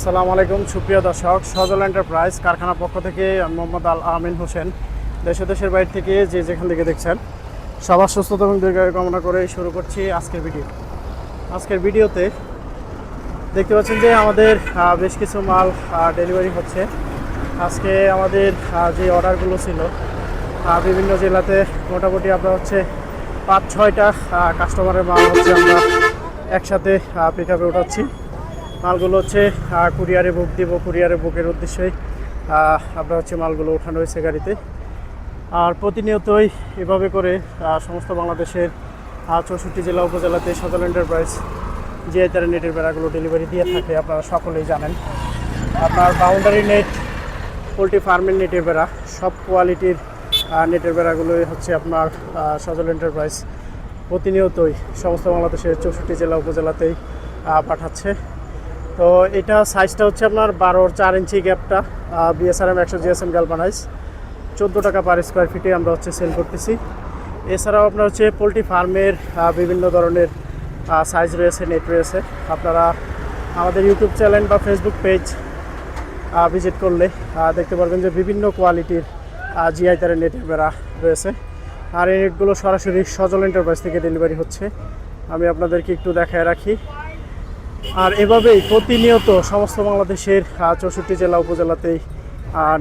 আসসালামু আলাইকুম, সুপ্রিয় দর্শক। সজল এন্টারপ্রাইজ কারখানা পক্ষ থেকে আমি মোহাম্মদ আল আমিন হোসেন। দেশে দেশের বাইরে থেকে যে যেখান থেকে দেখছেন, সবার সুস্থতা এবং দীর্ঘায়ু কামনা করে শুরু করছি আজকের ভিডিও। আজকের ভিডিওতে দেখতে পাচ্ছেন যে আমাদের বেশ কিছু মাল ডেলিভারি হচ্ছে। আজকে আমাদের যে অর্ডারগুলো ছিল বিভিন্ন জেলাতে মোটামুটি আমরা হচ্ছে পাঁচ ছয়টা কাস্টমারের মাল হচ্ছে আমরা একসাথে পিক আপে উঠাচ্ছি। মালগুলো হচ্ছে কুরিয়ারে বুক দিব কুরিয়ারে বুকের উদ্দেশ্যেই আহ, আমরা হচ্ছে মালগুলো উঠানো হয়েছে গাড়িতে। আর প্রতিনিয়তই এভাবে করে সমস্ত বাংলাদেশের চৌষট্টি জেলা উপজেলাতে সদল এন্টারপ্রাইজ যে তারা নেটের বেড়াগুলো ডেলিভারি দিয়ে থাকে আপনারা সকলেই জানেন। আপনার বাউন্ডারি নেট পোলট্রি ফার্মের নেটের বেড়া সব কোয়ালিটির নেটের বেড়াগুলোই হচ্ছে আপনার সজল এন্টারপ্রাইজ প্রতিনিয়তই সমস্ত বাংলাদেশের চৌষট্টি জেলা উপজেলাতেই পাঠাচ্ছে। তো এটা সাইজটা হচ্ছে আপনার বারোর চার ইঞ্চি গ্যাপটা বিএসআরএম একশো জিএসএম গ্যালভানাইজ চোদ্দ টাকা পার স্কোয়ার ফিটে আমরা হচ্ছে সেল করতেছি। এছাড়াও আপনার হচ্ছে পোলট্রি ফার্মের বিভিন্ন ধরনের সাইজ রয়েছে নেট রয়েছে। আপনারা আমাদের ইউটিউব চ্যানেল বা ফেসবুক পেজ ভিজিট করলে দেখতে পারবেন যে বিভিন্ন কোয়ালিটির জিআই তারের নেটের বেড়া রয়েছে। আর এই নেটগুলো সরাসরি সজল এন্টারপ্রাইজ থেকে ডেলিভারি হচ্ছে। আমি আপনাদেরকে একটু দেখায় রাখি। আর এভাবেই প্রতিনিয়ত সমস্ত বাংলাদেশের চৌষট্টি জেলা উপজেলাতেই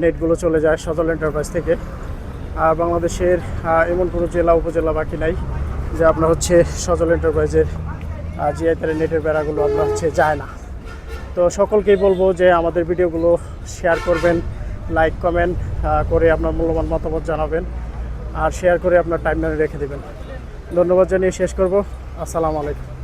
নেটগুলো চলে যায় সজল এন্টারপ্রাইজ থেকে। আর বাংলাদেশের এমন কোনো জেলা, উপজেলা বাকি নাই যে আপনার হচ্ছে সজল এন্টারপ্রাইজের জিআই তারের নেটের বেড়াগুলো আপনার হচ্ছে যায় না। তো সকলকেই বলব যে আমাদের ভিডিওগুলো শেয়ার করবেন লাইক কমেন্ট করে আপনার মূল্যবান মতামত জানাবেন আর শেয়ার করে আপনার টাইম রেখে দেবেন। ধন্যবাদ জানিয়ে শেষ করব। আসসালামু আলাইকুম।